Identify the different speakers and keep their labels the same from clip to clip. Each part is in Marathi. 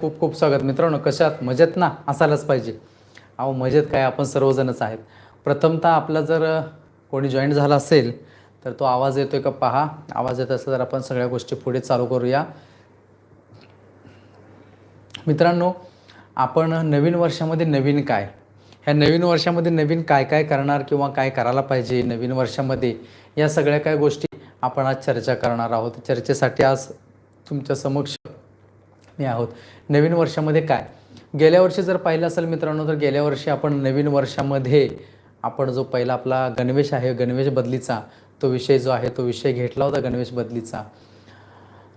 Speaker 1: खूप खूप स्वागत. मित्रांनो कशात मजेत ना? असायलाच पाहिजे. अहो मजेत काय? आपण सर्वजणच आहेत. प्रथमतः आपला जर कोणी जॉईन झाला असेल तर तो आवाज येतो आहे का? पहा. आवाज येत असेल तर आपण सगळ्या गोष्टी पुढे चालू करूया. मित्रांनो आपण नवीन वर्षामध्ये नवीन काय? ह्या नवीन वर्षामध्ये नवीन काय काय करणार किंवा काय करायला पाहिजे नवीन वर्षामध्ये? या सगळ्या काय गोष्टी आपण आज चर्चा करणार आहोत. चर्चेसाठी आज तुमच्या समक्ष मी आहोत. नवीन वर्षामध्ये काय? गेल्या वर्षी जर पाहिलं असेल मित्रांनो तर गेल्या वर्षी आपण नवीन वर्षामध्ये आपण जो पहिला आपला गणवेश आहे गणवेश बदलीचा तो विषय जो आहे तो विषय घेतला होता गणवेश बदलीचा.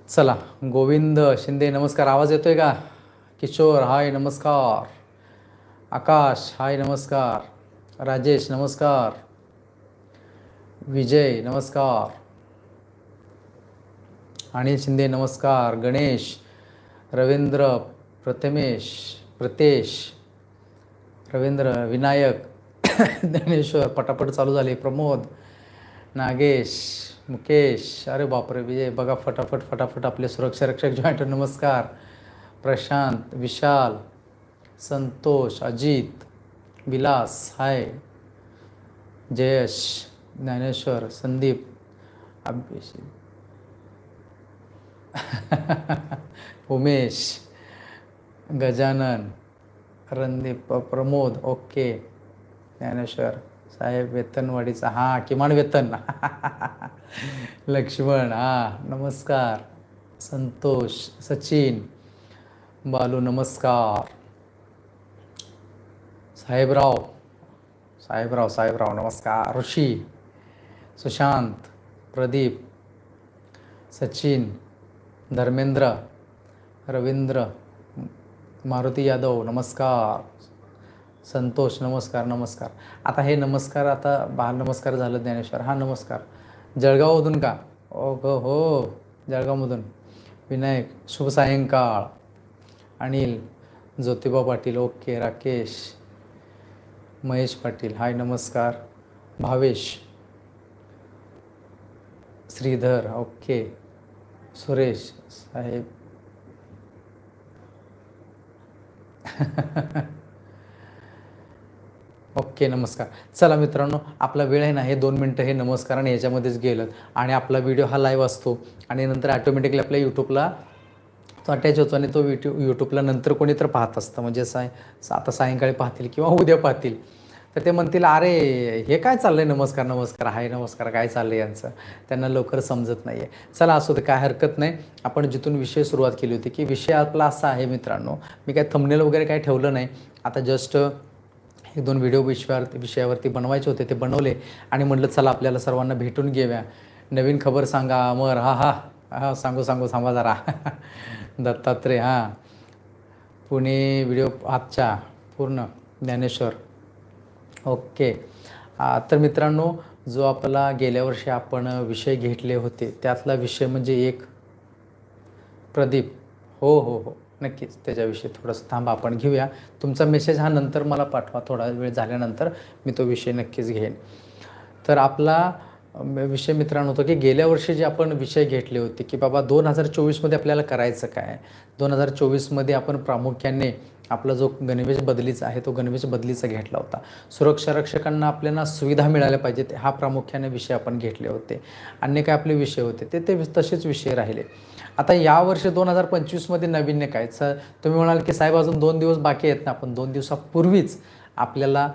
Speaker 1: चला गोविंद शिंदे नमस्कार. आवाज येतोय का? किशोर हाय नमस्कार. आकाश हाय नमस्कार. राजेश नमस्कार. विजय नमस्कार. अनिल शिंदे नमस्कार. गणेश रवींद्र प्रथमेश प्रतेश रवींद्र विनायक ज्ञानेश्वर पटापट चालू झाले. प्रमोद नागेश मुकेश अरे बापरे विजय बघा फटाफट फटाफट आपले सुरक्षा रक्षक जॉईंट नमस्कार. प्रशांत विशाल संतोष अजित विलास हाय. जयश ज्ञानेश्वर संदीप अभिषेक. उमेश गजानन रणदीप प्रमोद ओके ज्ञानेश्वर साहेब वेतनवाडीचा हां किमान वेतन. लक्ष्मण हां नमस्कार. संतोष सचिन बालू नमस्कार. साहेबराव साहेबराव साहेबराव नमस्कार. ऋषी सुशांत प्रदीप सचिन धर्मेंद्र रवींद्र मारुती यादव नमस्कार. संतोष नमस्कार नमस्कार. आता हे नमस्कार आता बाल नमस्कार झालं ज्ञानेश्वर. हा नमस्कार. जळगावमधून का? ओ ग हो जळगावमधून. विनायक शुभ सायंकाळ. अनिल ज्योतिबा पाटील ओके राकेश महेश पाटील. हाय नमस्कार. भावेश श्रीधर ओके. सुरेश साहेब ओके नमस्कार. चला मित्रांनो आपला वेळ आहे ना हे दोन मिनटं हे नमस्कार आणि याच्यामध्येच गेलं. आणि आपला व्हिडिओ हा लाईव्ह असतो. आणि नंतर ॲटोमॅटिकली आपल्या यूट्यूबला तो अटॅच होतो आणि तो विट्यू यूट्यूबला नंतर कोणी तर पाहत असतं. म्हणजे साय आता सायंकाळी पाहतील किंवा उद्या पाहतील. तर ते म्हणतील अरे हे काय चाललंय? नमस्कार नमस्कार हाय नमस्कार काय चाललंय यांचं? त्यांना लवकर समजत नाही आहे चला असू दे काय हरकत नाही. आपण जिथून विषय सुरुवात केली होती की विषय आपला असा आहे मित्रांनो मी काय थंबनेल वगैरे काय ठेवलं नाही. आता जस्ट एक दोन व्हिडिओ विषयावर विषयावरती बनवायचे होते ते बनवले आणि म्हटलं चला आपल्याला सर्वांना भेटून घेऊया. नवीन खबर सांगा अमर हा हा हा सांगू सांगू सांगा जरा. दत्तात्रय हां. पुणे व्हिडिओ आजच्या पूर्ण ज्ञानेश्वर. ओके. तर मित्रांनो जो आपला गेल्या वर्षी आपण विषय घेतले होते त्यातला विषय म्हणजे एक प्रदीप. हो हो हो. नक्कीच त्याच्याविषयी थोडंसं थांबा आपण घेऊया. तुमचा मेसेज हा नंतर मला पाठवा थोडा वेळ झाल्यानंतर मी तो विषय नक्कीच घेईन. तर आपला विषय मित्रांनो होतो की गेल्या वर्षी जे आपण विषय घेतले होते की बाबा दोन हजार चोवीसमध्ये आपल्याला करायचं काय? दोन हजार चोवीसमध्ये आपण प्रामुख्याने आपला जो गणवेश बदलीचा आहे तो गणवेश बदलीचा घेतला होता. सुरक्षा रक्षकांना आपल्याला सुविधा मिळाल्या पाहिजेत हा प्रामुख्याने विषय आपण घेतले होते. अन्य काय आपले विषय होते ते ते तसेच विषय राहिले. आता यावर्षी दोन हजार पंचवीसमध्ये नाविन्य काय स तुम्ही म्हणाल की साहेब अजून दोन दिवस बाकी आहेत ना आपण दोन दिवसापूर्वीच आपल्याला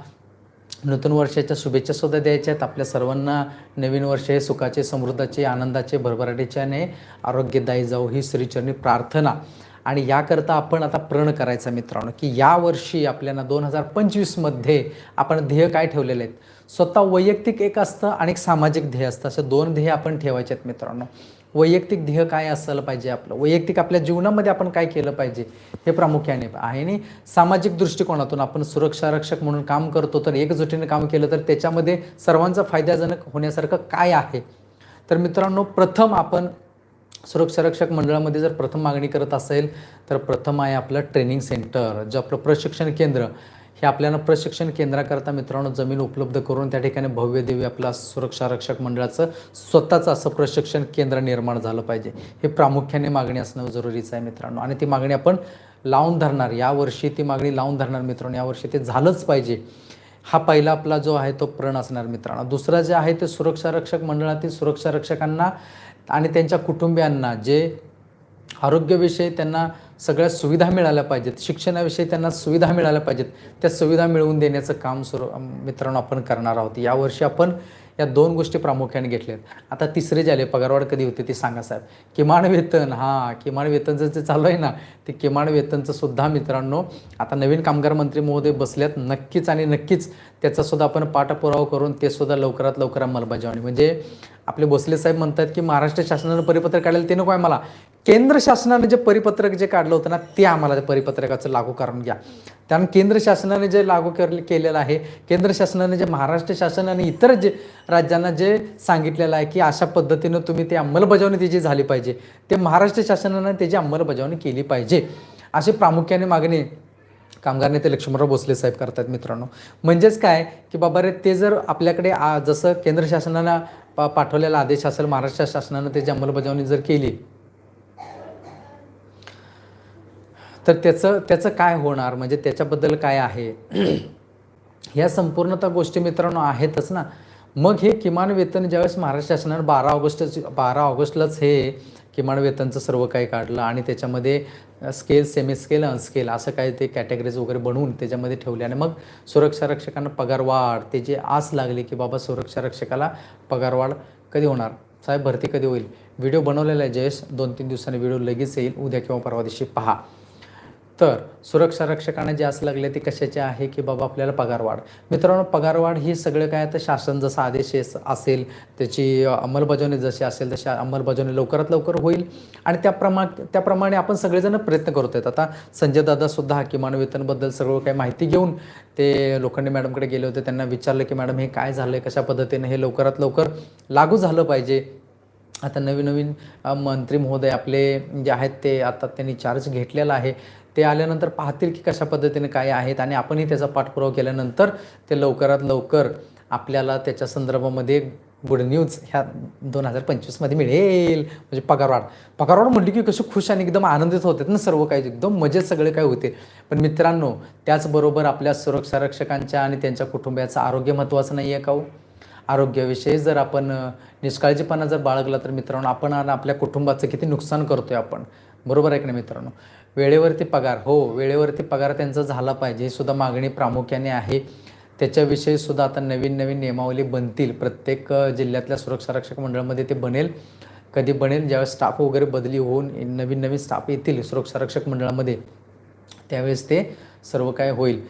Speaker 1: नूतन वर्षाच्या शुभेच्छा सुद्धा द्यायच्या आहेत. आपल्या सर्वांना नवीन वर्ष हे सुखाचे समृद्धाचे आनंदाचे भरभराटीचे आणि आरोग्यदायी जाऊ ही श्रीचरणी प्रार्थना. आणि याकरता आपण आता प्रण करायचा मित्रांनो की यावर्षी आपल्याला दोन हजार पंचवीसमध्ये आपण ध्येय काय ठेवलेले आहेत? स्वतः वैयक्तिक एक असतं आणि एक सामाजिक ध्येय असतं. असे दोन ध्येय आपण ठेवायचे आहेत मित्रांनो. वैयक्तिक ध्येय काय असलं पाहिजे आपलं? वैयक्तिक आपल्या जीवनामध्ये आपण काय केलं पाहिजे हे प्रामुख्याने आहे आणि सामाजिक दृष्टिकोनातून आपण सुरक्षा रक्षक म्हणून काम करतो तर एकजुटीने काम केलं तर त्याच्यामध्ये सर्वांचा फायदाजनक होण्यासारखं काय आहे? तर मित्रांनो प्रथम आपण सुरक्षा रक्षक मंडळामध्ये जर प्रथम मागणी करत असेल तर प्रथम आहे आपलं ट्रेनिंग सेंटर जे आपलं प्रशिक्षण केंद्र. हे आपल्याला प्रशिक्षण केंद्राकरता मित्रांनो जमीन उपलब्ध करून त्या ठिकाणी भव्य देवी आपला सुरक्षा रक्षक मंडळाचं स्वतःचं असं प्रशिक्षण केंद्र निर्माण झालं पाहिजे. हे प्रामुख्याने मागणी असणं जरुरीचं आहे मित्रांनो. आणि ती मागणी आपण लावून धरणार. यावर्षी ती मागणी लावून धरणार मित्रांनो. यावर्षी ते झालंच पाहिजे. हा पहिला आपला जो आहे तो प्रण असणार मित्रांनो. दुसरा जे आहे ते सुरक्षा रक्षक मंडळातील सुरक्षा रक्षकांना आणि त्यांच्या कुटुंबियांना जे आरोग्यविषयी त्यांना सगळ्या सुविधा मिळाल्या पाहिजेत शिक्षणाविषयी त्यांना सुविधा मिळाल्या पाहिजेत त्या सुविधा मिळवून देण्याचं काम सुरू मित्रांनो आपण करणार आहोत. यावर्षी आपण या दोन गोष्टी प्रामुख्याने घेतल्यात. आता तिसरे जे आले पगारवाढ कधी होते ते सांगा साहेब. किमान वेतन हां किमान वेतनचं जे चालू आहे ना ते किमान वेतनचं सुद्धा मित्रांनो आता नवीन कामगार मंत्री महोदय बसल्यात नक्कीच आणि नक्कीच त्याचासुद्धा आपण पाठपुरावा करून ते सुद्धा लवकरात लवकर अंमलबजावणी. म्हणजे आपले भोसले साहेब म्हणतात की महाराष्ट्र शासनानं परिपत्रक काढलं ते नको आहे मला. केंद्र शासनाने जे परिपत्रक जे काढलं होतं ना ते आम्हाला त्या परिपत्रकाचं लागू करून घ्या. कारण केंद्र शासनाने जे लागू केलेलं आहे केंद्र शासनाने जे महाराष्ट्र शासनाने इतर जे राज्यांना जे सांगितलेलं आहे की अशा पद्धतीनं तुम्ही ते अंमलबजावणी त्याची झाली पाहिजे ते महाराष्ट्र शासनानं त्याची अंमलबजावणी केली पाहिजे. अशी प्रामुख्याने मागणी कामगार नेते लक्ष्मणराव भोसले साहेब करतात मित्रांनो. म्हणजेच काय की बाबा रे ते जर आपल्याकडे आ- जसं केंद्र शासनानं पा पाठवलेला आदेश असेल महाराष्ट्र शासनानं त्याची अंमलबजावणी जर केली तर त्याचं त्याचं काय होणार? म्हणजे त्याच्याबद्दल काय आहे? ह्या संपूर्णतः गोष्टी मित्रांनो आहेतच ना. मग हे किमान वेतन ज्यावेळेस महाराष्ट्र शासनानं बारा ऑगस्ट बारा ऑगस्टलाच हे किमान वेतनचं सर्व काही काढलं आणि त्याच्यामध्ये स्केल सेमी स्केल अनस्केल असं काय ते कॅटेगरीज वगैरे बनवून त्याच्यामध्ये ठेवले आणि मग सुरक्षा रक्षकांना पगारवाढ त्याची आस लागली की बाबा सुरक्षा रक्षकाला पगारवाढ कधी होणार? साहेब भरती कधी होईल? व्हिडिओ बनवलेला आहे जयेश. दोन तीन दिवसांनी व्हिडिओ लगेच येईल. उद्या किंवा परवा दिवशी पहा. तर सुरक्षा रक्षकांना जे असं लागले ते कशाचे आहे की बाबा आपल्याला पगारवाढ मित्रांनो पगारवाढ ही सगळं काय तर शासन जसा आदेश असेल त्याची अंमलबजावणी जशी असेल तशी अंमलबजावणी लवकरात लवकर होईल. आणि त्याप्रमा त्याप्रमाणे आपण सगळेजण प्रयत्न करत आहेत. आता संजय दादासुद्धा किमान वेतनबद्दल सर्व काही माहिती घेऊन ते लोखंडे मॅडमकडे गेले होते. त्यांना विचारलं की मॅडम हे काय झालं आहे कशा पद्धतीने हे लवकरात लवकर लागू झालं पाहिजे? आता नवीन नवीन मंत्री महोदय आपले जे आहेत ते आता त्यांनी चार्ज घेतलेला आहे. ते आल्यानंतर पाहतील की कशा पद्धतीने काय आहेत आणि आपणही त्याचा पाठपुरावा केल्यानंतर ते लवकरात लवकर आपल्याला त्याच्या संदर्भामध्ये गुड न्यूज ह्या दोन हजार पंचवीसमध्ये मिळेल. म्हणजे पगारवाढ पगारवाढ म्हटली की कशी खुश आणि एकदम आनंदित होतात ना सर्व काही. एकदम मजेत सगळे काय होते पण मित्रांनो त्याचबरोबर आपल्या सुरक्षा रक्षकांच्या आणि त्यांच्या कुटुंबियाचं आरोग्य महत्त्वाचं नाही आहे का हो? आरोग्याविषयी जर आपण निष्काळजीपणा जर बाळगला तर मित्रांनो आपण आणि आपल्या कुटुंबाचं किती नुकसान करतोय आपण. बरोबर आहे की नाही मित्रांनो? वेळेवरती पगार. हो वेळेवरती पगार त्यांचा झाला पाहिजे. ही सुद्धा मागणी प्रामुख्याने आहे. त्याच्याविषयी सुद्धा आता नवीन नवीन नियमावली बनतील. प्रत्येक जिल्ह्यातल्या सुरक्षा रक्षक मंडळामध्ये ते बनेल. कधी बनेल? ज्यावेळेस स्टाफ वगैरे बदली होऊन नवीन नवीन स्टाफ येतील सुरक्षा रक्षक मंडळामध्ये त्यावेळेस ते सर्व काय होईल.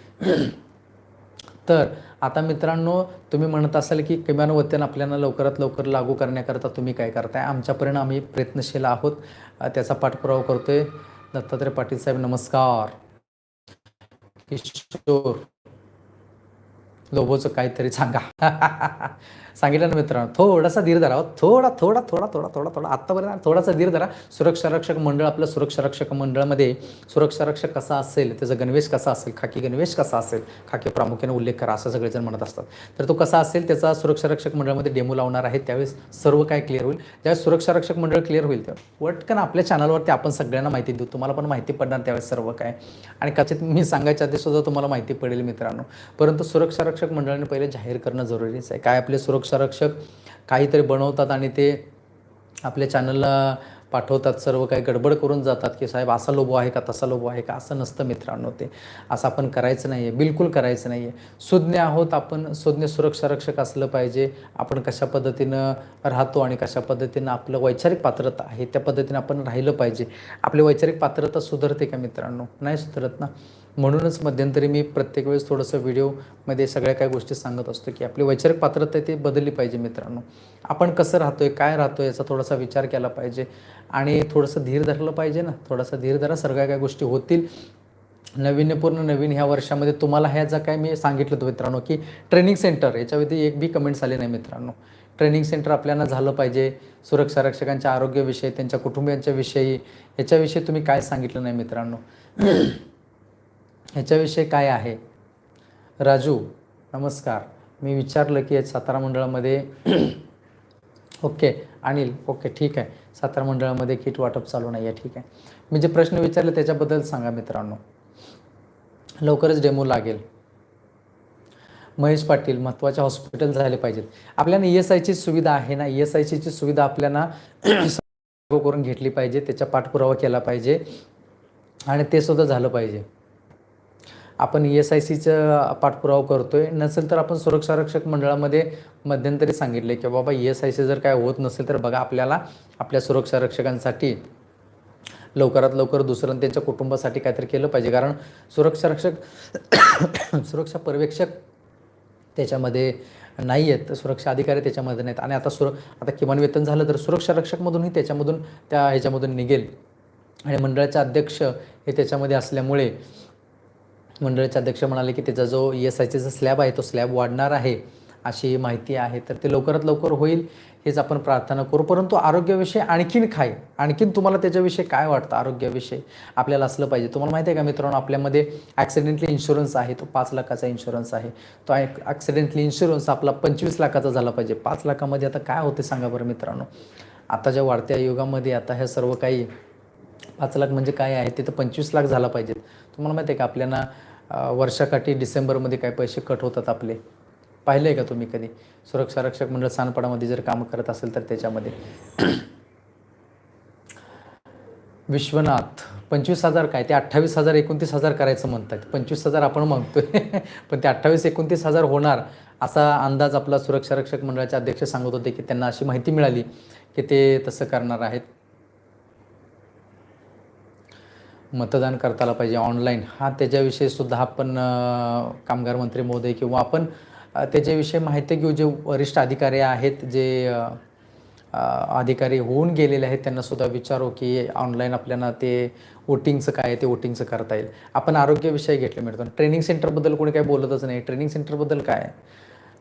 Speaker 1: तर आता मित्रांनो तुम्ही म्हणत असाल की किमान वतन आपल्याला लवकरात लवकर लागू करण्याकरता तुम्ही काय करताय? आमच्यापर्यंत आम्ही प्रयत्नशील आहोत. त्याचा पाठपुरावा करतोय. दत्तात्रय पाटील साहेब नमस्कार. किशोर लोबोचं काहीतरी सांगा. सांगितलं ना मित्रांनो थोडासा धीर धरा हो, थोडा थोडा थोडा थोडा थोडा थोडा आत्तापर्यंत थोडासा धीर धरा. सुरक्षा रक्षक मंडळ आपलं सुरक्षा रक्षक मंडळामध्ये सुरक्षा रक्षक कसा असेल त्याचा गणवेश कसा असेल खाकी गणवेश कसा असेल खाकी प्रामुख्याने उल्लेख करा असं सगळेजण म्हणत असतात. तर तो कसा असेल त्याचा सुरक्षा रक्षक मंडळामध्ये डेमो लावणार आहे त्यावेळेस सर्व काय क्लिअर होईल? ज्यावेळेस सुरक्षा रक्षक मंडळ क्लिअर होईल तेव्हा वटकन आपल्या चॅनलवरती आपण सगळ्यांना माहिती देऊ. तुम्हाला पण माहिती पडणार त्यावेळेस सर्व काय. आणि कदाचित मी सांगायच्या आधी सुद्धा तुम्हाला माहिती पडेल मित्रांनो. परंतु सुरक्षा रक्षक मंडळाने पहिले जाहीर करणं जरुरीच आहे. काय आपले सुरक्षा संरक्षक काहीतरी बनवतात आणि ते आपल्या चॅनलला पाठवतात सर्व काही गडबड करून जातात की साहेब असा लोबो आहे का तसा लोबो आहे का? असं नसतं मित्रांनो ते. असं आपण करायचं नाही आहे बिलकुल करायचं नाही आहे सुज्ञ आहोत आपण सुज्ञ सुरक्षारक्षक असलं पाहिजे. आपण कशा पद्धतीनं राहतो आणि कशा पद्धतीनं आपलं वैचारिक पात्रता आहे त्या पद्धतीनं आपण राहिलं पाहिजे. आपली वैचारिक पात्रता सुधारते का मित्रांनो? नाही सुधारत ना. म्हणूनच मध्यंतरी मी प्रत्येक वेळेस थोडंसं व्हिडिओमध्ये सगळ्या काही गोष्टी सांगत असतो की आपली वैचारिक पात्रता आहे ती बदलली पाहिजे मित्रांनो. आपण कसं राहतोय काय राहतोय याचा थोडासा विचार केला पाहिजे आणि थोडंसं धीर धरलं पाहिजे ना. थोडासा धीर धरा सगळ्या काही गोष्टी होतील. नवीन्यपूर्ण नवीन ह्या वर्षामध्ये तुम्हाला ह्या काय मी सांगितलं होतं मित्रांनो की ट्रेनिंग सेंटर याच्यावरती एक बी कमेंट्स आले नाही मित्रांनो. ट्रेनिंग सेंटर आपल्याला झालं पाहिजे सुरक्षा रक्षकांच्या आरोग्याविषयी त्यांच्या कुटुंबियांच्या विषयी याच्याविषयी तुम्ही काय सांगितलं नाही मित्रांनो. ह्याच्याविषयी काय आहे? राजू नमस्कार. मी विचारलं की सातारा मंडळामध्ये ओके अनिल ओके ठीक आहे. सातारा मंडळामध्ये किट वाटप चालू नाही आहे ठीक आहे. मी जे प्रश्न विचारले त्याच्याबद्दल सांगा मित्रांनो. लवकरच डेमो लागेल. महेश पाटील महत्त्वाचे हॉस्पिटल झाले पाहिजेत. आपल्याला ई एस आयची सुविधा आहे ना? ई एस आयची सुविधा आपल्याला करून घेतली पाहिजे त्याचा पाठपुरावा केला पाहिजे आणि ते सुद्धा झालं पाहिजे. आपण ई एस आय सीचं पाठपुरावा करतोय. नसेल तर आपण सुरक्षा रक्षक मंडळामध्ये मध्यंतरी सांगितले की बाबा ई एस आय सी जर काय होत नसेल तर बघा आपल्याला आपल्या सुरक्षा रक्षकांसाठी लवकरात लवकर दुसरं त्यांच्या कुटुंबासाठी काहीतरी केलं पाहिजे. कारण सुरक्षा रक्षक सुरक्षा पर्यवेक्षक त्याच्यामध्ये नाही आहेत सुरक्षा अधिकारी त्याच्यामध्ये नाहीत. आणि आता सुर आता किमान वेतन झालं तर सुरक्षा रक्षकमधूनही त्याच्यामधून त्या ह्याच्यामधून निघेल. आणि मंडळाचे अध्यक्ष हे त्याच्यामध्ये असल्यामुळे मंडळाचे अध्यक्ष म्हणाले की त्याचा जो ई एस आयचा स्लॅब आहे तो स्लॅब वाढणार आहे अशी माहिती आहे. तर ते लवकरात लवकर होईल हेच आपण प्रार्थना करू. परंतु आरोग्याविषयी आणखीन काय आणखीन तुम्हाला त्याच्याविषयी काय वाटतं आरोग्याविषयी? आपल्याला असलं पाहिजे. तुम्हाला माहिती आहे का मित्रांनो आपल्यामध्ये ॲक्सिडेंटली इन्शुरन्स आहे तो पाच लाखाचा इन्शुरन्स आहे. तो ॲक्सिडेंटली इन्शुरन्स आपला पंचवीस लाखाचा झाला पाहिजे. पाच लाखामध्ये आता काय होते सांगा बरं मित्रांनो? आताच्या वाढत्या युगामध्ये आता ह्या सर्व काही पाच लाख म्हणजे काय आहे ते तर पंचवीस लाख झाला पाहिजेत. तुम्हाला माहिती आहे का आपल्याला वर्षाकाठी डिसेंबरमध्ये काय पैसे कट होतात आपले. पाहिले आहे का तुम्ही कधी? सुरक्षा रक्षक मंडळ सानपाडामध्ये जर काम करत असेल तर त्याच्यामध्ये. विश्वनाथ पंचवीस हजार काय? ते अठ्ठावीस हजार एकोणतीस हजार करायचं म्हणतात. पंचवीस हजार आपण मागतोय. पण ते अठ्ठावीस एकोणतीस हजार होणार असा अंदाज आपला सुरक्षा रक्षक मंडळाचे अध्यक्ष सांगत होते की त्यांना अशी माहिती मिळाली की ते तसं करणार आहेत. मतदान करताला पाहिजे ऑनलाईन. हा त्याच्याविषयी सुद्धा आपण कामगार मंत्री महोदय किंवा आपण त्याच्याविषयी माहिती घेऊ. जे वरिष्ठ अधिकारी आहेत जे अधिकारी होऊन गेलेले आहेत त्यांना सुद्धा विचारू की ऑनलाईन आपल्याला ते वोटिंगचं काय आहे ते वोटिंगचं करता येईल. आपण आरोग्याविषयी घेतलं मिळतो. ट्रेनिंग सेंटरबद्दल कोणी काही बोलतच नाही. ट्रेनिंग सेंटरबद्दल काय आहे?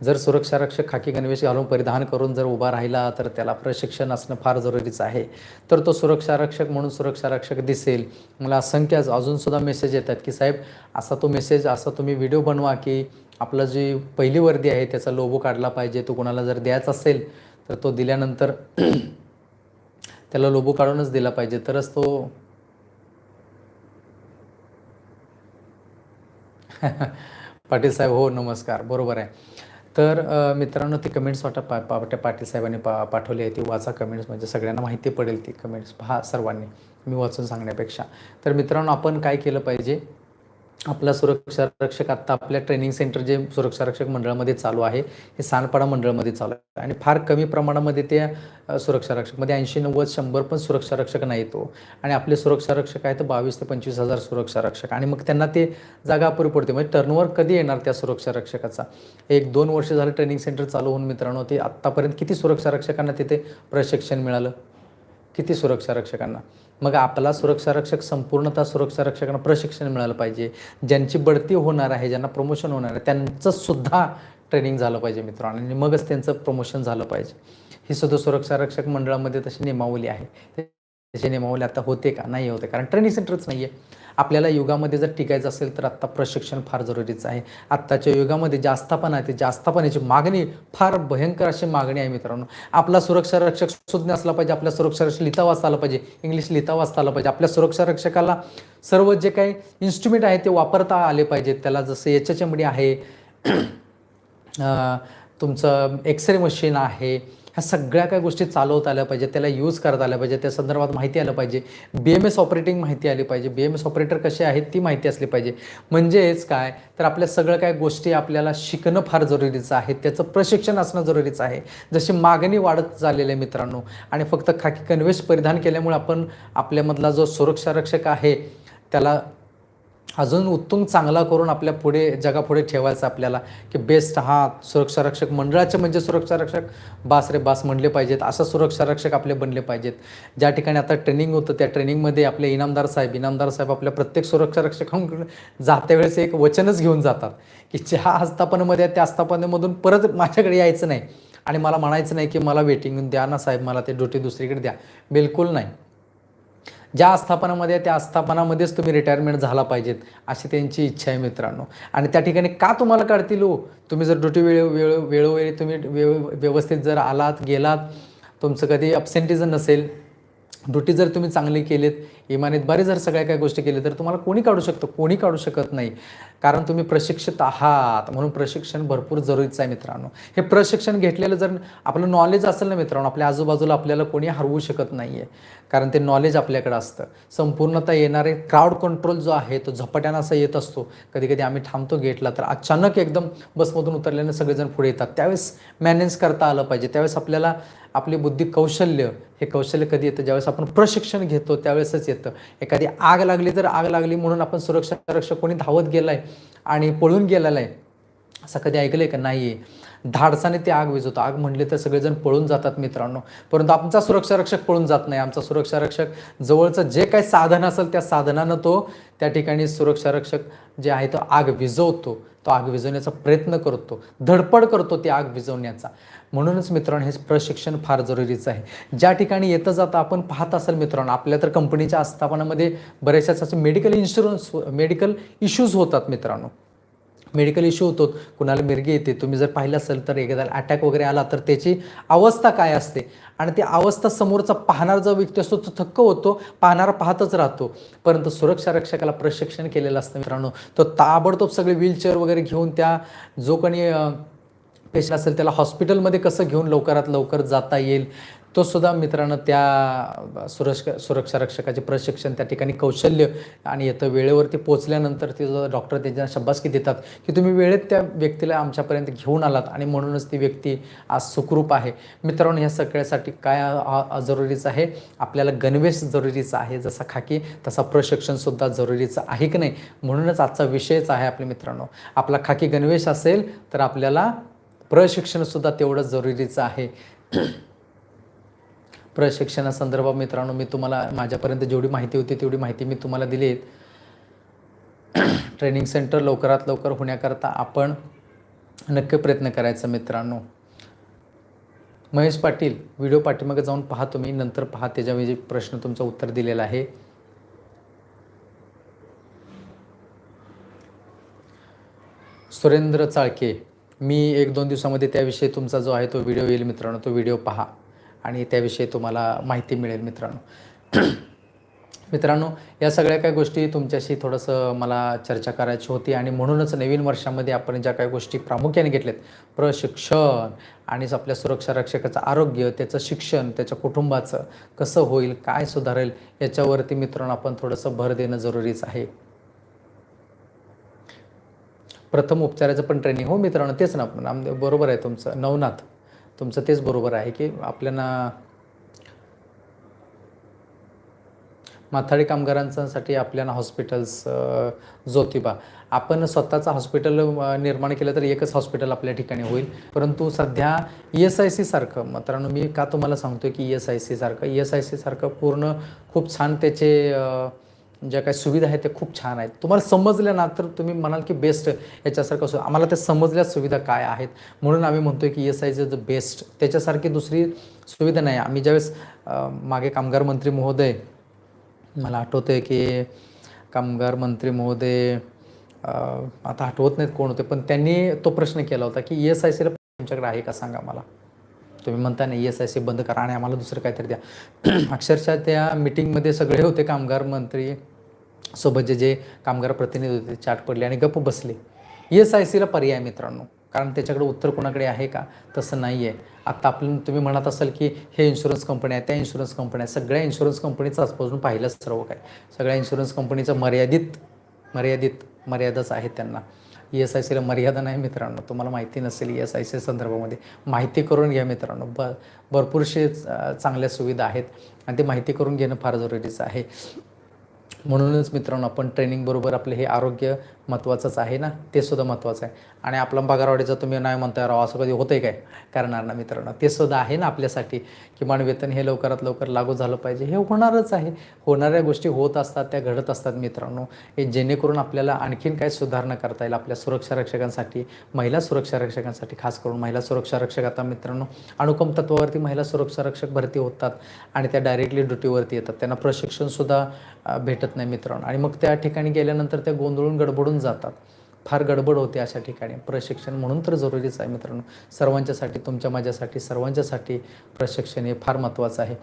Speaker 1: जर सुरक्षा रक्षक खाकी गणवेश घालून परिधान करून जर उभा राहिला तर त्याला प्रशिक्षण असणं फार जरुरीचं आहे. तर तो सुरक्षा रक्षक म्हणून सुरक्षा रक्षक दिसेल. मला असंख्य अजूनसुद्धा मेसेज येतात की साहेब असा तो मेसेज असा तुम्ही व्हिडिओ बनवा की आपलं जी पहिली वर्दी आहे त्याचा लोबो काढला पाहिजे. तो कोणाला जर द्यायचा असेल तर तो दिल्यानंतर त्याला लोबो काढूनच दिला पाहिजे. तरच तो पाटील साहेब हो नमस्कार. बरोबर आहे. तर मित्रांनो ती कमेंट्स वाटा पा पा पाटील साहेबांनी पा पाठवली आहे. ती वाचा कमेंट्स म्हणजे सगळ्यांना माहिती पडेल ती कमेंट्स पहा सर्वांनी मी वाचून सांगण्यापेक्षा. तर मित्रांनो आपण काय केलं पाहिजे? आपला सुरक्षा रक्षक आत्ता आपल्या ट्रेनिंग सेंटर जे सुरक्षा रक्षक मंडळामध्ये चालू आहे हे सानपाडा मंडळामध्ये चालू आहे. आणि फार कमी प्रमाणामध्ये ते सुरक्षा सुरक्षा रक्षकमध्ये ऐंशी नव्वद शंभर पण सुरक्षा रक्षक नाही येतो आणि आपले सुरक्षा रक्षक आहे तर बावीस ते पंचवीस हजार सुरक्षा रक्षक. आणि मग त्यांना ते जागा अपुरी पडते. म्हणजे टर्नओव्हर कधी येणार त्या सुरक्षा रक्षकाचा? एक दोन वर्ष झालं ट्रेनिंग सेंटर चालू होऊन मित्रांनो ते आत्तापर्यंत किती सुरक्षा रक्षकांना तिथे प्रशिक्षण मिळालं? किती सुरक्षा रक्षकांना? मग आपला सुरक्षा रक्षक संपूर्णतः सुरक्षा रक्षकांना प्रशिक्षण मिळालं पाहिजे. ज्यांची बढती होणार आहे ज्यांना प्रमोशन होणार आहे त्यांचं सुद्धा ट्रेनिंग झालं पाहिजे मित्रांनो. आणि मगच त्यांचं प्रमोशन झालं पाहिजे. ही सुद्धा सुरक्षा रक्षक मंडळामध्ये तशी नियमावली आहे. त्याची नियमावली आता होते का? नाही होते. कारण ट्रेनिंग सेंटरच नाही आहे आपल्याला युगामध्ये जर टिकायचं असेल तर आत्ता प्रशिक्षण फार जरुरीचं आहे. आत्ताच्या युगामध्ये जे आस्थापना आहे ते आस्थापनेची मागणी फार भयंकर अशी मागणी आहे मित्रांनो. आपला सुरक्षा रक्षक सुज्ञ असला पाहिजे आपल्या सुरक्षा रक्षक लिहिता वाचता आला पाहिजे. इंग्लिश लिहिता वाचता आलं पाहिजे. आपल्या सुरक्षा रक्षकाला सर्व जे काही इन्स्ट्रुमेंट आहे ते वापरता आले पाहिजेत त्याला जसं एच एच एम डी आहे तुमचं एक्सरे मशीन आहे ह्या सगळ्या काय गोष्टी चालवता आल्या पाहिजे त्याला यूज करता आल्या पाहिजे त्या संदर्भात माहिती आलं पाहिजे. बी एम एस ऑपरेटिंग माहिती आली पाहिजे. बी एम एस ऑपरेटर कसे आहेत ती माहिती असली पाहिजे. म्हणजेच काय? तर आपल्या सगळ्या काय गोष्टी आपल्याला शिकणं फार जरुरीचं आहे. त्याचं प्रशिक्षण असणं जरुरीचं आहे. जशी मागणी वाढत चाललेली आहे मित्रांनो आणि फक्त खाकी कन्वेश परिधान केल्यामुळे आपण आपल्यामधला जो सुरक्षा रक्षक आहे त्याला अजून उत्तुंग चांगला करून आपल्या पुढे जगापुढे ठेवायचं आपल्याला की बेस्ट हा सुरक्षा रक्षक मंडळाचे म्हणजे सुरक्षा रक्षक बास रे बास म्हणले पाहिजेत असं सुरक्षा रक्षक आपले बनले पाहिजेत. ज्या ठिकाणी आता ट्रेनिंग होतं त्या ट्रेनिंगमध्ये आपले इनामदार साहेब इनामदार साहेब आपल्या प्रत्येक सुरक्षा रक्षकांकडून जात्या वेळेस एक वचनच घेऊन जातात की ज्या आस्थापनेमध्ये आहे त्या आस्थापनेमधून परत माझ्याकडे यायचं नाही. आणि मला म्हणायचं नाही की मला वेटिंग द्या ना साहेब मला ते ड्युटी दुसरीकडे द्या. बिलकुल नाही. ज्या आस्थापनामध्ये आहे त्या आस्थापनामध्येच तुम्ही रिटायरमेंट झाला पाहिजेत अशी त्यांची इच्छा आहे मित्रांनो. आणि त्या ठिकाणी का तुम्हाला काढतील हो? तुम्ही जर ड्युटी वेळ वेळ वेळोवेळी तुम्ही व्यव व्यवस्थित जर आलात गेलात तुमचं कधी अबसेंटिजम नसेल ड्युटी जर तुम्ही चांगली केलीत इमानीत बरे जर सगळ्या काही गोष्टी केल्या तर तुम्हाला कोणी काढू शकतं? कोणी काढू शकत नाही. कारण तुम्ही प्रशिक्षित आहात. म्हणून प्रशिक्षण भरपूर जरुरीचं आहे मित्रांनो. हे प्रशिक्षण घेतलेलं जर आपलं नॉलेज असेल ना मित्रांनो आपल्या आजूबाजूला आपल्याला कोणी हरवू शकत नाही आहे कारण ते नॉलेज आपल्याकडे असतं. संपूर्णतः येणारे क्राऊड कंट्रोल जो आहे तो झपाट्यानं असा येत असतो. कधी कधी आम्ही थांबतो गेटला तर अचानक एकदम बसमधून उतरल्याने सगळेजण पुढे येतात. त्यावेळेस मॅनेज करता आलं पाहिजे. त्यावेळेस आपल्याला आपली बुद्धी कौशल्य हे कौशल्य कधी येतं? ज्यावेळेस आपण प्रशिक्षण घेतो त्यावेळेसच येतं. एखादी आग लागली तर आग लागली म्हणून आपण सुरक्षा रक्षक कोणी धावत गेलाय आणि पळून गेलेला आहे असं कधी ऐकलं आहे का? नाही आहे धाडसाने ते आग विजवतो आग म्हणले तर सगळेजण पळून जातात मित्रांनो. परंतु आमचा सुरक्षा रक्षक पळून जात नाही. आमचा सुरक्षा रक्षक जवळचं जे काही साधन असेल त्या साधनानं तो त्या ठिकाणी सुरक्षा रक्षक जे आहे तो आग विझवतो. तो आग विझवण्याचा प्रयत्न करतो. धडपड करतो ती आग विझवण्याचा. म्हणूनच मित्रांनो हे प्रशिक्षण फार जरुरीचं आहे. ज्या ठिकाणी येतं जातं आपण पाहत असाल मित्रांनो आपल्या तर कंपनीच्या आस्थापनामध्ये बऱ्याचशाच असे मेडिकल इन्शुरन्स मेडिकल इश्यूज होतात मित्रांनो. मेडिकल इश्यू होतो कुणाला मिरगी येते तुम्ही जर पाहिलं असेल तर एकदा अटॅक वगैरे आला तर त्याची अवस्था काय असते? आणि ती अवस्था समोरचा पाहणारा जो व्यक्ती असतो तो थक्क होतो पाहणारा पाहतच राहतो. परंतु सुरक्षा रक्षकाला प्रशिक्षण केलेलं असतं मित्रांनो तो ताबडतोब सगळे व्हीलचेअर वगैरे घेऊन त्या जो कोणी पेशंट असेल त्याला हॉस्पिटलमध्ये कसं घेऊन लवकरात लवकर जाता येईल? तो सुद्धा मित्रांनो त्या सुरक्षा सुरक्षा रक्षकाचे प्रशिक्षण त्या ठिकाणी कौशल्य आणि येतं वेळेवरती पोचल्यानंतर ते डॉक्टर त्यांच्या शब्बासकी देतात की तुम्ही वेळेत त्या व्यक्तीला आमच्यापर्यंत घेऊन आलात आणि म्हणूनच ती व्यक्ती आज सुखरूप आहे. मित्रांनो ह्या सगळ्यासाठी काय जरुरीचं आहे? आपल्याला गणवेश जरुरीचा आहे. जसा खाकी तसा प्रशिक्षणसुद्धा जरुरीचं आहे की नाही? म्हणूनच आजचा विषयच आहे आपल्या मित्रांनो. आपला खाकी गणवेश असेल तर आपल्याला प्रशिक्षणसुद्धा तेवढंच जरुरीचं आहे. प्रशिक्षणासंदर्भात मित्रांनो मी तुम्हाला माझ्यापर्यंत जेवढी माहिती होती तेवढी माहिती मी तुम्हाला दिली. ट्रेनिंग सेंटर लवकरात लवकर होण्याकरता आपण नक्की प्रयत्न करायचा मित्रांनो. महेश पाटील व्हिडिओ पाठीमागे जाऊन पहा तुम्ही नंतर पहा त्याच्याविषयी प्रश्न तुमचं उत्तर दिलेलं आहे. सुरेंद्र चाळके मी एक दोन दिवसामध्ये त्याविषयी तुमचा जो आहे तो व्हिडिओ येईल मित्रांनो तो व्हिडिओ पहा. आणि त्याविषयी तुम्हाला माहिती मिळेल मित्रांनो. मित्रांनो या सगळ्या काही गोष्टी तुमच्याशी थोडंसं मला चर्चा करायची होती आणि म्हणूनच नवीन वर्षामध्ये आपण ज्या काही गोष्टी प्रामुख्याने घेतल्यात प्रशिक्षण आणि आपल्या सुरक्षा रक्षकाचं आरोग्य त्याचं शिक्षण त्याच्या कुटुंबाचं कसं होईल काय सुधारेल याच्यावरती मित्रांनो आपण थोडंसं भर देणं जरुरीच आहे. प्रथम उपचाराचं पण ट्रेनिंग हो मित्रांनो तेच ना. नामदेव बरोबर आहे तुमचं. नवनाथ तुमचं तेच बरोबर आहे की आपल्याला माथाडी कामगारांसाठी आपल्याला हॉस्पिटल्स जोतिबा ज्योतिबा. आपण स्वतःचं हॉस्पिटल निर्माण केलं तर एकच हॉस्पिटल आपल्या ठिकाणी होईल. परंतु सध्या ई एस आय सीसारखं मित्रांनो मी का तुम्हाला सांगतो की ई एस आय सीसारखं ई एस आय सीसारखं पूर्ण खूप छान त्याचे ज्या काही सुविधा आहेत त्या खूप छान आहेत. तुम्हाला समजल्या ना तर तुम्ही म्हणाल की बेस्ट याच्यासारखं सु आम्हाला त्या समजल्या सुविधा काय आहेत? म्हणून आम्ही म्हणतोय की एस आय द बेस्ट त्याच्यासारखी दुसरी सुविधा नाही. आम्ही ज्यावेळेस मागे कामगार मंत्री महोदय मला आठवतं आहे की कामगार मंत्री महोदय आता आठवत नाहीत कोण होते पण त्यांनी तो प्रश्न केला होता की एस आय सीला तुमच्याकडे आहे का सांगा मला? तुम्ही म्हणता नाही एस आय सी बंद करा आणि आम्हाला दुसरं काहीतरी द्या. अक्षरशः त्या मिटिंगमध्ये सगळे होते कामगार मंत्री सोबतचे जे कामगार प्रतिनिधी होते चाट पडले आणि गप्प बसले. एस आय सीला पर्याय मित्रांनो. कारण त्याच्याकडे उत्तर कोणाकडे आहे का? तसं नाही आहे आत्ता आपण तुम्ही म्हणत असाल की हे इन्शुरन्स कंपनी आहे त्या इन्शुरन्स कंपनी आहे. सगळ्या इन्शुरन्स कंपनीचं आजपासून पाहिलं सर्व काय सगळ्या इन्शुरन्स कंपनीचं मर्यादित मर्यादित मर्यादाच आहेत त्यांना. ई एस आय सीला मर्यादा नाही मित्रांनो. तुम्हाला माहिती नसेल ई एस आय सी संदर्भामध्ये. माहिती करून घ्या मित्रांनो. ब भरपूरशे चांगल्या सुविधा आहेत आणि ते माहिती करून घेणं फार जरुरीचं आहे. म्हणूनच मित्रांनो आपण ट्रेनिंगबरोबर आपले हे आरोग्य महत्त्वाचंच आहे ना? ते सुद्धा महत्त्वाचं आहे. आणि आपला पगारवाढीचं तुम्ही नाही म्हणताय राव असं कधी होतंय काय? करणार ना मित्रांनो. ते सुद्धा आहे ना आपल्यासाठी. किमान वेतन हे लवकरात लवकर लागू झालं पाहिजे. हे होणारच आहे. होणाऱ्या गोष्टी होत असतात त्या घडत असतात मित्रांनो. हे जेणेकरून आपल्याला आणखीन काय सुधारणा करता येईल आपल्या सुरक्षा रक्षकांसाठी महिला सुरक्षा रक्षकांसाठी खास करून महिला सुरक्षा रक्षक. आता मित्रांनो अनुकम तत्वावरती महिला सुरक्षा रक्षक भरती होतात आणि त्या डायरेक्टली ड्युटीवरती येतात. त्यांना प्रशिक्षणसुद्धा भेटत नाही मित्रांनो. आणि मग त्या ठिकाणी गेल्यानंतर त्या गोंधळून गडबडून जातात. फार गडबड होते अशा ठिकाणी. प्रशिक्षण म्हणून तर जरुरीच आहे मित्रांनो. सर्वांच्यासाठी तुमच्या माझ्यासाठी सर्वांच्यासाठी प्रशिक्षण हे फार महत्त्वाचं आहे.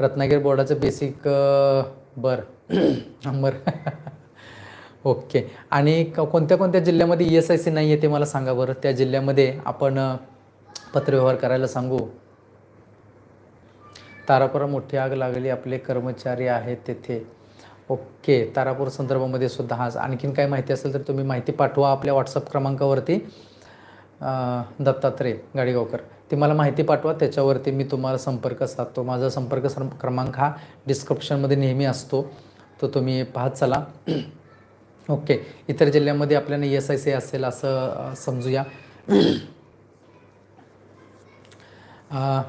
Speaker 1: रत्नागिरी बोर्डाचं बेसिक बर. Number okay. आणि कोणत्या कोणत्या जिल्ह्यामध्ये ई एस आय सी नाही आहे ते मला सांगा बरं. त्या जिल्ह्यामध्ये आपण पत्रव्यवहार करायला सांगू? तारापुरा मोठी आग लागली. आपले कर्मचारी आहेत तेथे. ओके तारापूर संदर्भामध्ये सुद्धा हा आणखीन काही माहिती असेल तर तुम्ही माहिती पाठवा आपल्या व्हॉट्सअप क्रमांकावरती. दत्तात्रय गाडीगावकर ती मला माहिती पाठवा त्याच्यावरती मी तुम्हाला संपर्क साधतो. माझा संपर्क सं- क्रमांक हा डिस्क्रिप्शनमध्ये नेहमी असतो. तो तुम्ही पाहत चला. ओके इतर जिल्ह्यामध्ये आपल्याला ई एस आय सी असेल असं समजूया.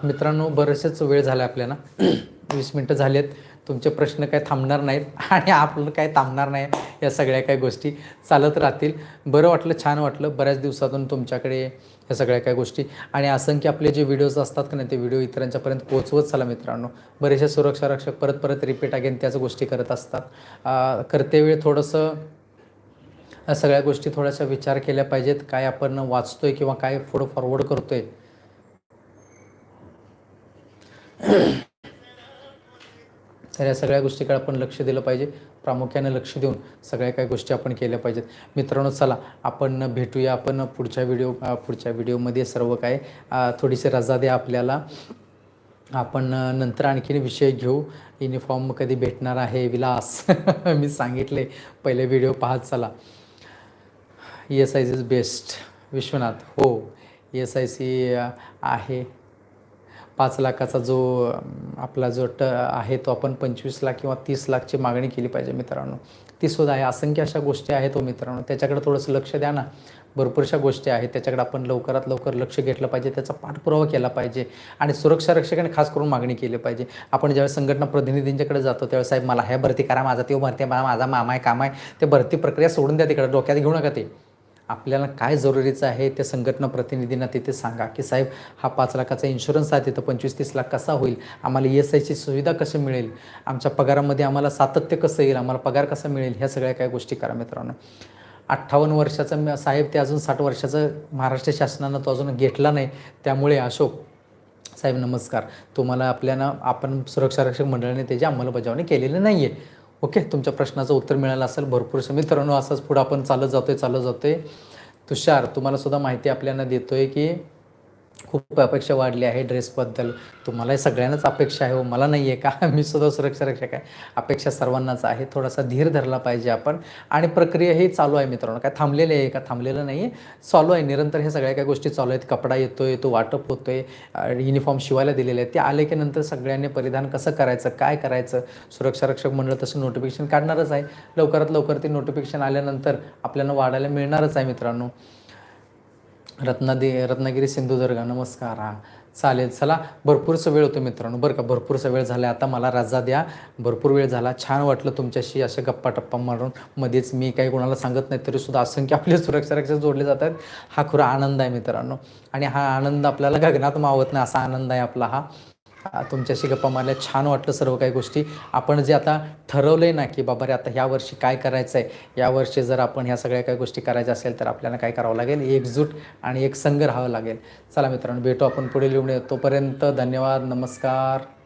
Speaker 1: मित्रांनो बरेचसेच वेळ झाला आपल्याला. वीस मिनटं झाली आहेत तुमचे प्रश्न काय थांबणार नाहीत आणि आपलं काय थांबणार नाही या सगळ्या काही गोष्टी चालत राहतील. बरं वाटलं छान वाटलं. बऱ्याच दिवसातून तुमच्याकडे या सगळ्या काही गोष्टी. आणि असंख्य आपले जे व्हिडिओज असतात का नाही ते व्हिडिओ इतरांच्यापर्यंत पोचवत चला मित्रांनो. बरेचसे सुरक्षा रक्षक परत परत रिपीट अगेन त्याच गोष्टी करत असतात. अं, करते वेळ थोडंसं सगळ्या गोष्टी थोड्याशा विचार केल्या पाहिजेत. काय आपण वाचतोय किंवा काय पुढं फॉरवर्ड करतोय. तर या सगळ्या गोष्टीकडे आपण लक्ष दिलं पाहिजे. प्रामुख्याने लक्ष देऊन सगळ्या काही गोष्टी आपण केल्या पाहिजेत. मित्रांनो चला आपण भेटूया. आपण पुढच्या व्हिडिओ पुढच्या व्हिडिओमध्ये सर्व काय थोडीशी रजा द्या आपल्याला. आपण नंतर आणखीन विषय घेऊ. युनिफॉर्म कधी भेटणार आहे? विलास मी सांगितले. पहिले व्हिडिओ पाहत चला. E S I C is best Vishwanath हो. ई एस आय सी आहे. पाच लाखाचा जो आपला जो ट आहे तो आपण पंचवीस लाख किंवा तीस लाखची मागणी केली पाहिजे मित्रांनो. ती सुद्धा आहे. असंख्य अशा गोष्टी आहेत हो मित्रांनो. त्याच्याकडे थोडंसं लक्ष द्या ना. भरपूरशा गोष्टी आहेत. त्याच्याकडे आपण लवकरात लवकर लक्ष घेतलं पाहिजे. त्याचा पाठपुरावा केला पाहिजे. आणि सुरक्षा रक्षकाने खास करून मागणी केली पाहिजे. आपण ज्यावेळेस संघटना प्रतिनिधींच्याकडे जातो त्यावेळेस साहेब मला ह्या भरती करा. माझा तो भरती आहे, मला माझा मामा आहे काम आहे. ते भरती प्रक्रिया सोडून द्या तिकडे. डोक्यात घेऊ नका ते. आपल्याला काय जरुरीचं आहे ते संघटना प्रतिनिधींना तिथे सांगा की साहेब हा पाच लाखाचा इन्शुरन्स आहे तिथं पंचवीस तीस लाख कसा होईल? आम्हाला ई एस आयची सुविधा कशी मिळेल? आमच्या पगारामध्ये आम्हाला सातत्य कसं येईल? आम्हाला पगार कसा मिळेल? ह्या सगळ्या काय गोष्टी करा मित्रांनो. अठ्ठावन्न वर्षाचा साहेब ते अजून साठ वर्षाचं महाराष्ट्र शासनानं तो अजून घेतला नाही. त्यामुळे अशोक साहेब नमस्कार. तुम्हाला आपल्याला आपण सुरक्षा रक्षक मंडळाने त्याची अंमलबजावणी केलेली नाही आहे ओके तुमच्या प्रश्नाचं उत्तर मिळालं असेल भरपूरशा मित्रांनो असंच पुढं आपण चालत जातोय चालत जातोय. तुषार तुम्हाला सुद्धा माहिती आपल्याला देतोय की खूप अपेक्षा वाढली आहे ड्रेसबद्दल. तुम्हालाही सगळ्यांनाच अपेक्षा आहे हो मला नाही आहे का? मी सुद्धा सुरक्षा रक्षक आहे. अपेक्षा सर्वांनाच आहे. थोडासा धीर धरला पाहिजे आपण. आणि प्रक्रिया ही चालू आहे मित्रांनो. काय थांबलेले आहे का? थांबलेलं नाही आहे चालू आहे. निरंतर हे सगळ्या काही गोष्टी चालू आहेत. कपडा येतो आहे तो वाटप होतो आहे युनिफॉर्म शिवायला दिलेले आहेत. ते आले की नंतर सगळ्यांनी परिधान कसं करायचं? काय करायचं? सुरक्षा रक्षक मंडळ तसं नोटिफिकेशन काढणारच आहे. लवकरात लवकर ते नोटिफिकेशन आल्यानंतर आपल्याला वाढायला मिळणारच आहे मित्रांनो. रत्नादि रत्नागिरी सिंधुदुर्ग नमस्कार. हा चालेल चला. भरपूरसा वेळ होतो मित्रांनो. बरं का भरपूरसा वेळ झाला आता मला रजा द्या. भरपूर वेळ झाला. छान वाटलं तुमच्याशी अशा गप्पा टप्पा मारून. मध्येच मी काही कोणाला सांगत नाही तरी सुद्धा असंख्य आपले सुरक्षा रक्षा जोडले जातात. हा खरा आनंद आहे मित्रांनो. आणि हा आनंद आपल्याला गगनात मावत नाही असा आनंद आहे आपला हा. तुमच्याशी गप्पा मारल्या. छान वाटलं सर्व काही गोष्टी. आपण जे आता ठरवलं आहे ना की बाबा रे आता ह्या वर्षी काय करायचं आहे या वर्षी जर आपण ह्या सगळ्या काही गोष्टी करायच्या असेल तर आपल्याला काय करावं लागेल? एकजूट आणि एक संघ राहावं लागेल. चला मित्रांनो भेटू आपण पुढे लिहून तोपर्यंत धन्यवाद नमस्कार.